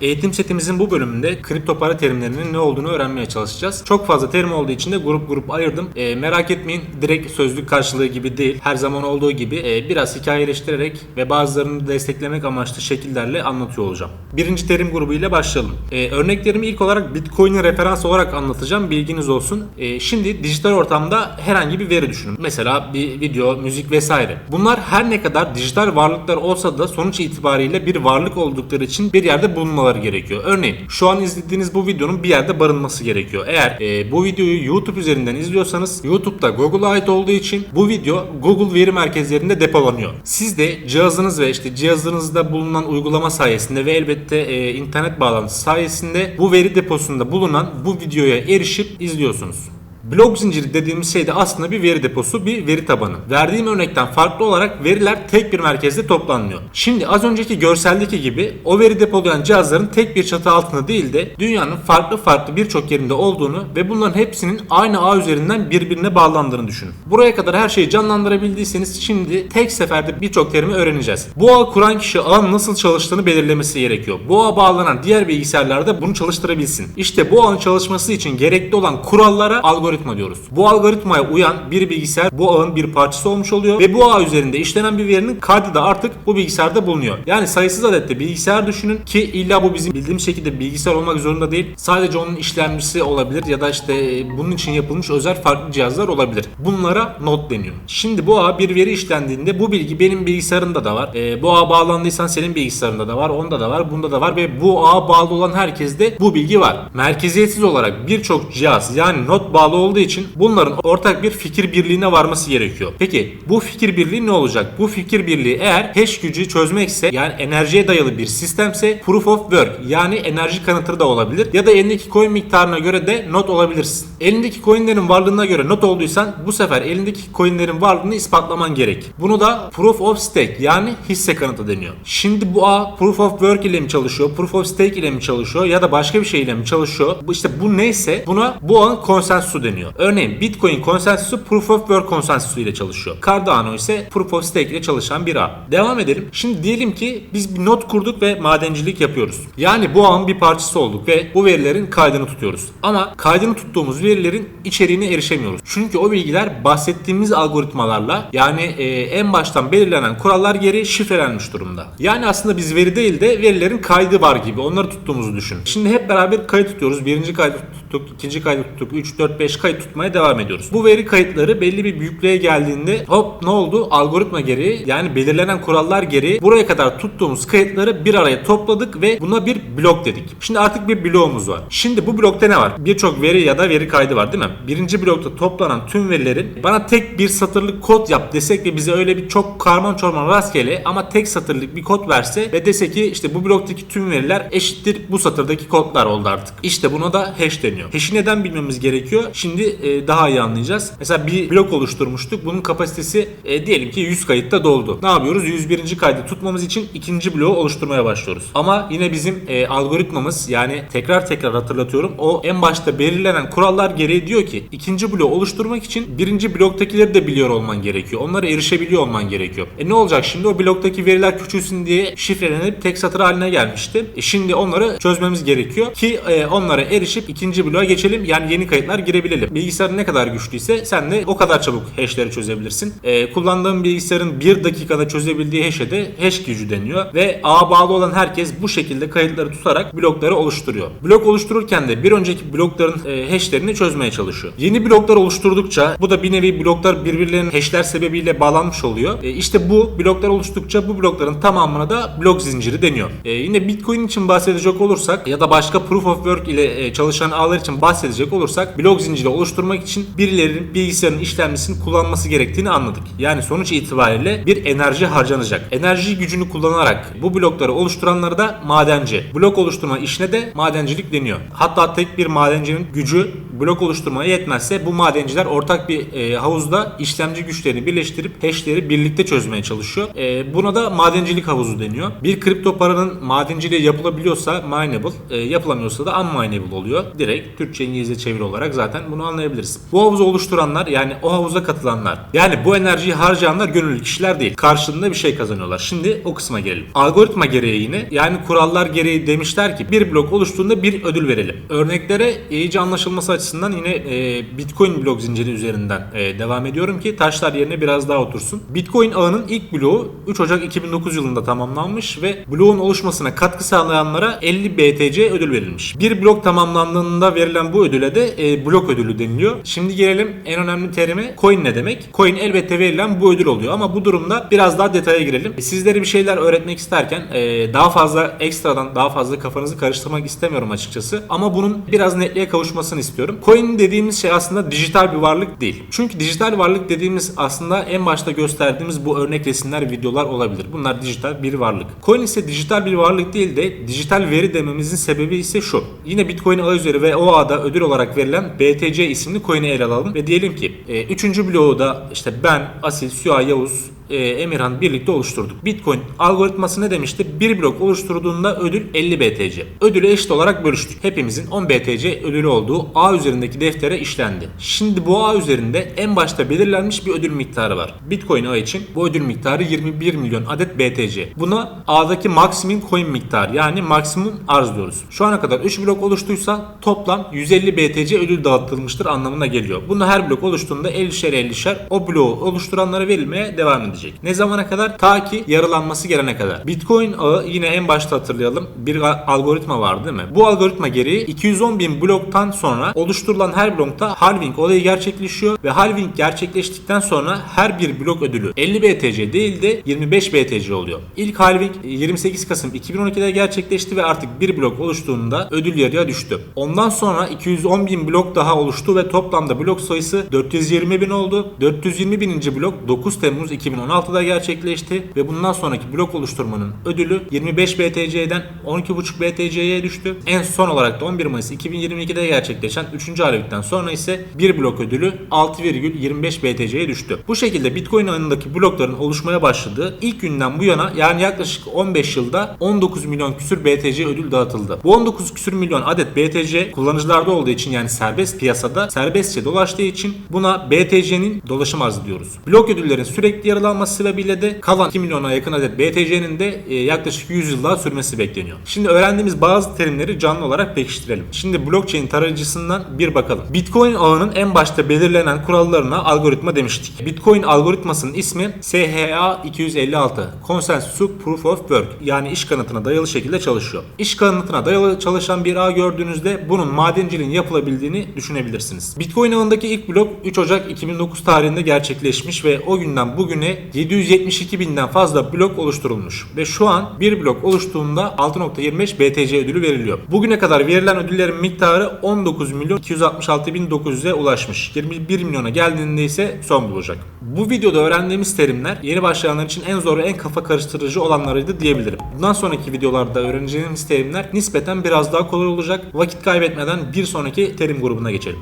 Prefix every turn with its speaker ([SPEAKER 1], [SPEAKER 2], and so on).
[SPEAKER 1] Eğitim setimizin bu bölümünde kripto para terimlerinin ne olduğunu öğrenmeye çalışacağız. Çok fazla terim olduğu için de grup grup ayırdım. E, merak etmeyin direkt sözlük karşılığı gibi değil. Her zaman olduğu gibi e, biraz hikayeleştirerek ve bazılarını desteklemek amaçlı şekillerle anlatıyor olacağım. Birinci terim grubu ile başlayalım. E, örneklerimi ilk olarak Bitcoin'i referans olarak anlatacağım. Bilginiz olsun. E, şimdi dijital ortamda herhangi bir veri düşünün. Mesela bir video, müzik vesaire. Bunlar her ne kadar dijital varlıklar olsa da sonuç itibariyle bir varlık oldukları için bir yerde bulunmaları gerekiyor. Örneğin şu an izlediğiniz bu videonun bir yerde barınması gerekiyor. Eğer e, bu videoyu YouTube üzerinden izliyorsanız YouTube'da Google'a ait olduğu için bu video Google veri merkezlerinde depolanıyor. Siz de cihazınız ve işte cihazınızda bulunan uygulama sayesinde ve elbette e, internet bağlantısı sayesinde bu veri deposunda bulunan bu videoya erişip izliyorsunuz. Blok zinciri dediğimiz şey de aslında bir veri deposu, bir veri tabanı. Verdiğim örnekten farklı olarak veriler tek bir merkezde toplanmıyor. Şimdi az önceki görseldeki gibi o veri depolayan cihazların tek bir çatı altında değil de dünyanın farklı farklı birçok yerinde olduğunu ve bunların hepsinin aynı ağ üzerinden birbirine bağlandığını düşünün. Buraya kadar her şeyi canlandırabildiyseniz şimdi tek seferde birçok terimi öğreneceğiz. Bu ağ kuran kişi ağın nasıl çalıştığını belirlemesi gerekiyor. Bu ağa bağlanan diğer bilgisayarlarda bunu çalıştırabilsin. İşte bu ağın çalışması için gerekli olan kurallara algoritma diyoruz. Bu algoritmaya uyan bir bilgisayar bu ağın bir parçası olmuş oluyor ve bu ağ üzerinde işlenen bir verinin kaydı da artık bu bilgisayarda bulunuyor. Yani sayısız adette bilgisayar düşünün ki illa bu bizim bildiğimiz şekilde bilgisayar olmak zorunda değil. Sadece onun işlemcisi olabilir ya da işte bunun için yapılmış özel farklı cihazlar olabilir. Bunlara not deniyor. Şimdi bu ağ bir veri işlendiğinde bu bilgi benim bilgisayarımda da var. Ee, bu ağa bağlandıysan senin bilgisayarında da var, onda da var, bunda da var ve bu ağa bağlı olan herkeste bu bilgi var. Merkeziyetsiz olarak birçok cihaz yani not bağlı olduğu için bunların ortak bir fikir birliğine varması gerekiyor. Peki bu fikir birliği ne olacak? Bu fikir birliği eğer hash gücü çözmekse yani enerjiye dayalı bir sistemse proof of work yani enerji kanıtı da olabilir ya da elindeki coin miktarına göre de not olabilirsin. Elindeki coinlerin varlığına göre not olduysan bu sefer elindeki coinlerin varlığını ispatlaman gerek. Bunu da proof of stake yani hisse kanıtı deniyor. Şimdi bu ağ proof of work ile mi çalışıyor, proof of stake ile mi çalışıyor ya da başka bir şey ile mi çalışıyor? İşte bu neyse buna bu ağın konsensusu deniyor. Örneğin Bitcoin konsensusu proof of work konsensusu ile çalışıyor. Cardano ise proof of stake ile çalışan bir ağ. Devam edelim. Şimdi diyelim ki biz bir not kurduk ve madencilik yapıyoruz. Yani bu ağın bir parçası olduk ve bu verilerin kaydını tutuyoruz. Ama kaydını tuttuğumuz verilerin içeriğine erişemiyoruz. Çünkü o bilgiler bahsettiğimiz algoritmalarla yani e, en baştan belirlenen kurallar gereği şifrelenmiş durumda. Yani aslında biz veri değil de verilerin kaydı var gibi onları tuttuğumuzu düşün. Şimdi hep beraber kayıt tutuyoruz. Birinci kaydı tuttuk, ikinci kaydı tuttuk, 3, 4, 5 kayıt tutmaya devam ediyoruz. Bu veri kayıtları belli bir büyüklüğe geldiğinde hop ne oldu? Algoritma gereği yani belirlenen kurallar gereği buraya kadar tuttuğumuz kayıtları bir araya topladık ve buna bir blok dedik. Şimdi artık bir bloğumuz var. Şimdi bu blokta ne var? Birçok veri ya da veri kaydı var değil mi? Birinci blokta toplanan tüm verilerin bana tek bir satırlık kod yap desek ve bize öyle bir çok karman çorman rastgele ama tek satırlık bir kod verse ve dese ki işte bu bloktaki tüm veriler eşittir bu satırdaki kodlar oldu artık. İşte buna da hash deniyor. Hash'i neden bilmemiz gerekiyor? Şimdi e, daha iyi anlayacağız. Mesela bir blok oluşturmuştuk. Bunun kapasitesi e, diyelim ki 100 kayıtta doldu. Ne yapıyoruz? 101. kaydı tutmamız için ikinci bloğu oluşturmaya başlıyoruz. Ama yine bizim e, algoritmamız yani tekrar tekrar hatırlatıyorum. O en başta belirlenen kurallar gereği diyor ki ikinci bloğu oluşturmak için birinci bloktakileri de biliyor olman gerekiyor. Onlara erişebiliyor olman gerekiyor. E ne olacak şimdi? O bloktaki veriler küçülsün diye şifrelenip tek satır haline gelmişti. E şimdi onları çözmemiz gerekiyor ki e, onlara erişip ikinci bloğa geçelim. Yani yeni kayıtlar girebilelim. Bilgisayarın ne kadar güçlüyse sen de o kadar çabuk hash'leri çözebilirsin. E, kullandığın bilgisayarın bir dakikada çözebildiği hash'e de hash gücü deniyor ve ağa bağlı olan herkes bu şekilde kayıtları tutarak blokları oluşturuyor. Blok oluştururken de bir önceki blokların e, hash'lerini çözmeye çalışıyor. Yeni bloklar oluşturdukça bu da bir nevi bloklar birbirlerinin hash'ler sebebiyle bağlanmış oluyor. E, işte bu bloklar oluştukça bu blokların tamamına da blok zinciri deniyor. E, yine Bitcoin için bahsedecek olursak ya da başka proof of work ile e, çalışan ağlar için bahsedecek olursak blok zinciri oluşturmak için birilerinin bilgisayarın işlemcisini kullanması gerektiğini anladık. Yani sonuç itibariyle bir enerji harcanacak. Enerji gücünü kullanarak bu blokları oluşturanları da madenci. Blok oluşturma işine de madencilik deniyor. Hatta tek bir madencinin gücü blok oluşturmaya yetmezse bu madenciler ortak bir e, havuzda işlemci güçlerini birleştirip hash'leri birlikte çözmeye çalışıyor. E, buna da madencilik havuzu deniyor. Bir kripto paranın madenciliği yapılabiliyorsa mineable, e, yapılamıyorsa da unmineable oluyor. Direkt Türkçe İngilizce çeviri olarak zaten bunu olduğunu anlayabiliriz. Bu havuzu oluşturanlar yani o havuza katılanlar yani bu enerjiyi harcayanlar gönüllü kişiler değil. Karşılığında bir şey kazanıyorlar. Şimdi o kısma gelelim. Algoritma gereği yine yani kurallar gereği demişler ki bir blok oluştuğunda bir ödül verelim. Örneklere iyice anlaşılması açısından yine e, Bitcoin blok zinciri üzerinden e, devam ediyorum ki taşlar yerine biraz daha otursun. Bitcoin ağının ilk bloğu 3 Ocak 2009 yılında tamamlanmış ve bloğun oluşmasına katkı sağlayanlara 50 BTC ödül verilmiş. Bir blok tamamlandığında verilen bu ödüle de e, blok ödülü deniliyor. Şimdi gelelim en önemli terime coin ne demek? Coin elbette verilen bu ödül oluyor ama bu durumda biraz daha detaya girelim. Sizlere bir şeyler öğretmek isterken e, daha fazla ekstradan daha fazla kafanızı karıştırmak istemiyorum açıkçası ama bunun biraz netliğe kavuşmasını istiyorum. Coin dediğimiz şey aslında dijital bir varlık değil. Çünkü dijital varlık dediğimiz aslında en başta gösterdiğimiz bu örnek resimler, videolar olabilir. Bunlar dijital bir varlık. Coin ise dijital bir varlık değil de dijital veri dememizin sebebi ise şu. Yine Bitcoin ağı üzeri ve o ağda ödül olarak verilen BTC isimli coin'i ele alalım ve diyelim ki 3. bloğu da işte ben, Asil, Süha, Yavuz, e, Emirhan birlikte oluşturduk. Bitcoin algoritması ne demişti? Bir blok oluşturduğunda ödül 50 BTC. Ödülü eşit olarak bölüştük. Hepimizin 10 BTC ödülü olduğu A üzerindeki deftere işlendi. Şimdi bu A üzerinde en başta belirlenmiş bir ödül miktarı var. Bitcoin ağı için bu ödül miktarı 21 milyon adet BTC. Buna A'daki maksimum coin miktarı yani maksimum arz diyoruz. Şu ana kadar 3 blok oluştuysa toplam 150 BTC ödül dağıtılmıştır anlamına geliyor. Bunu her blok oluştuğunda 50'şer 50'şer o bloğu oluşturanlara verilmeye devam edecek. Ne zamana kadar? Ta ki yarılanması gelene kadar. Bitcoin ağı yine en başta hatırlayalım. Bir algoritma var değil mi? Bu algoritma gereği 210 bin bloktan sonra oluşturulan her blokta halving olayı gerçekleşiyor ve halving gerçekleştikten sonra her bir blok ödülü 50 BTC değil de 25 BTC oluyor. İlk halving 28 Kasım 2012'de gerçekleşti ve artık bir blok oluştuğunda ödül yarıya düştü. Ondan sonra 210 bin blok daha oluştu ve toplamda blok sayısı 420 bin oldu. 420 bininci blok 9 Temmuz 2016'da gerçekleşti ve bundan sonraki blok oluşturmanın ödülü 25 BTC'den 12,5 BTC'ye düştü. En son olarak da 11 Mayıs 2022'de gerçekleşen 3. halvingden sonra ise bir blok ödülü 6,25 BTC'ye düştü. Bu şekilde Bitcoin ağındaki blokların oluşmaya başladığı ilk günden bu yana yani yaklaşık 15 yılda 19 milyon küsür BTC ödül dağıtıldı. Bu 19 küsür milyon adet BTC kullanıcılarda olduğu için yani serbest piyasada serbestçe dolaştığı için buna BTC'nin dolaşım arzı diyoruz. Blok ödüllerin sürekli yarılanması sebebiyle de kalan 2 milyona yakın adet BTC'nin de e, yaklaşık 100 yıl daha sürmesi bekleniyor. Şimdi öğrendiğimiz bazı terimleri canlı olarak pekiştirelim. Şimdi blockchain tarayıcısından bir bakalım. Bitcoin ağının en başta belirlenen kurallarına algoritma demiştik. Bitcoin algoritmasının ismi SHA 256 Consensus Proof of Work yani iş kanıtına dayalı şekilde çalışıyor. İş kanıtına dayalı çalışan bir ağ gördüğünüzde bunun madenciliğin yapılabildiğini düşünebilirsiniz. Bitcoin ağındaki ilk blok 3 Ocak 2009 tarihinde gerçekleşmiş ve o günden bugüne 772 binden fazla blok oluşturulmuş. Ve şu an bir blok oluştuğunda 6.25 BTC ödülü veriliyor. Bugüne kadar verilen ödüllerin miktarı 19 milyon 266 bin 900'e ulaşmış. 21 milyona geldiğinde ise son bulacak. Bu videoda öğrendiğimiz terimler yeni başlayanlar için en zor ve en kafa karıştırıcı olanlarıydı diyebilirim. Bundan sonraki videolarda öğreneceğimiz terimler nispeten biraz daha kolay olacak. Vakit kaybetmeden bir sonraki terim grubuna geçelim.